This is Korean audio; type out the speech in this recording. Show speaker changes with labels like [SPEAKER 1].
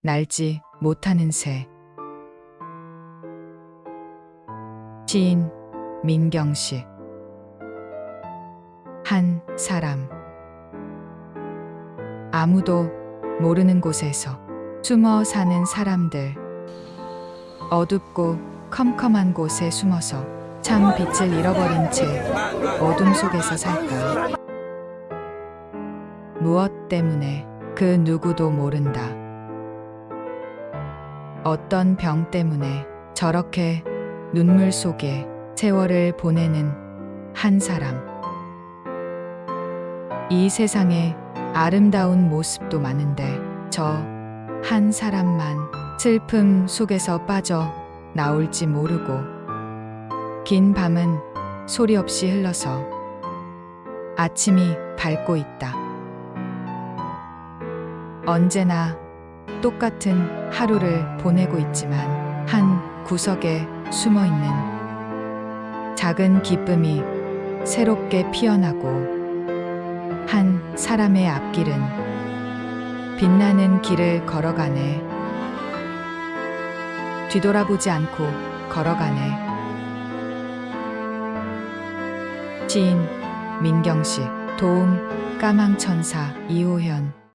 [SPEAKER 1] 날지 못하는 새. 시인 민경식 한 사람. 아무도 모르는 곳에서 숨어 사는 사람들. 어둡고 컴컴한 곳에 숨어서 참 빛을 잃어버린 채 어둠 속에서 살까? 무엇 때문에 그 누구도 모른다 어떤 병 때문에 저렇게 눈물 속에 세월을 보내는 한 사람. 이 세상에 아름다운 모습도 많은데 저 한 사람만 슬픔 속에서 빠져 나올지 모르고 긴 밤은 소리 없이 흘러서 아침이 밝고 있다. 언제나 똑같은 하루를 보내고 있지만 한 구석에 숨어 있는 작은 기쁨이 새롭게 피어나고 한 사람의 앞길은 빛나는 길을 걸어가네. 뒤돌아보지 않고 걸어가네. 시인 민경식 도움 까망천사 이호현